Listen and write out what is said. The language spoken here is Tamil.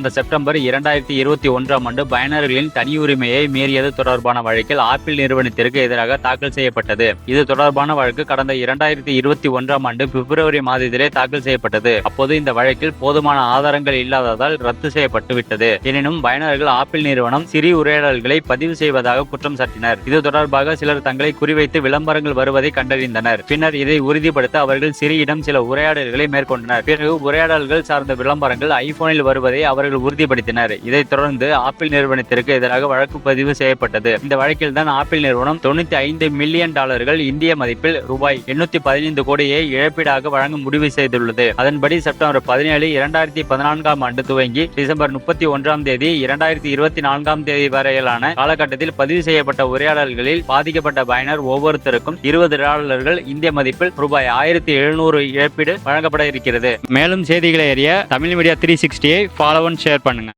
கடந்த செப்டம்பர் இரண்டாயிரத்தி இருபத்தி ஒன்றாம் ஆண்டு பயனர்களின் தனியுரிமையை மீறியது தொடர்பான வழக்கில் ஆப்பிள் நிறுவனத்திற்கு எதிராக தாக்கல் செய்யப்பட்டது. இது தொடர்பான வழக்கு கடந்த இரண்டாயிரத்தி இருபத்தி ஒன்றாம் ஆண்டு பிப்ரவரி மாதத்திலே தாக்கல் செய்யப்பட்டது. அப்போது இந்த வழக்கில் போதுமான ஆதாரங்கள் இல்லாததால் ரத்து செய்யப்பட்டு விட்டது. எனினும் பயனர்கள் ஆப்பிள் நிறுவனம் சிறி உரையாடல்களை பதிவு செய்வதாக குற்றம் சாட்டினர். இது தொடர்பாக சிலர் தங்களை குறிவைத்து விளம்பரங்கள் வருவதை கண்டறிந்தனர். பின்னர் இதை உறுதிப்படுத்த அவர்கள் சிறியிடம் சில உரையாடல்களை மேற்கொண்டனர். பிறகு உரையாடல்கள் சார்ந்த விளம்பரங்கள் ஐபோனில் வருவதை அவர்கள் உறுதிப்படுத்தினர். இதைத் தொடர்ந்து ஆப்பிள் நிறுவனத்திற்கு எதிராக வழக்கு பதிவு செய்யப்பட்டது. இந்த வழக்கில் தான் ஆப்பிள் நிறுவனம் தொண்ணூத்தி ஐந்து மில்லியன் டாலர்கள் இந்திய மதிப்பில் ரூபாய் எண்ணூத்தி பதினைந்து கோடியை இழப்பீடாக வழங்க முடிவு செய்துள்ளது. அதன்படி செப்டம்பர் பதினேழு இரண்டாயிரத்தி பதினான்காம் ஆண்டு துவங்கி டிசம்பர் முப்பத்தி ஒன்றாம் தேதி இரண்டாயிரத்தி இருபத்தி நான்காம் தேதி வரையிலான காலகட்டத்தில் பதிவு செய்யப்பட்ட உரையாடல்களில் பாதிக்கப்பட்ட பயனர் ஒவ்வொருத்தருக்கும் இருபது டாலர்கள் இந்திய மதிப்பில் ரூபாய் ஆயிரத்தி எழுநூறு இழப்பீடு வழங்கப்பட இருக்கிறது. மேலும் செய்திகளை அறிய தமிழ் மீடியா த்ரீ சிக்ஸ்டியை ஃபாலோவன் ஷேர் பண்ணுங்கள்